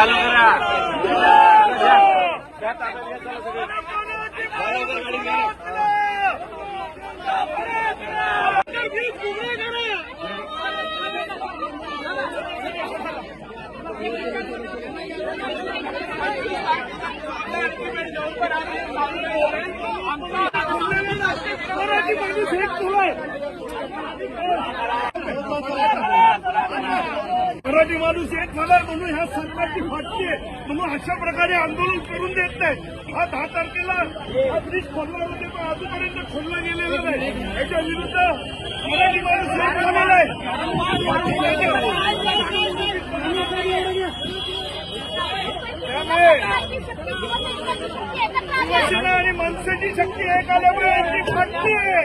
চালু করা। আমরা मराठी माणूस एक झाला म्हणून ह्या सरकारची फाटली आहे. म्हणून अशा प्रकारे आंदोलन करून देत नाही. हा दहा तारखेला हा ब्रिज खोलला होते पण अजूनपर्यंत खोलला गेलेला नाही. याच्या विरुद्ध मराठी माणूस एक झालेला आहे. आणि मनसेची शक्ती एक आल्यामुळे यांची फाटली आहे.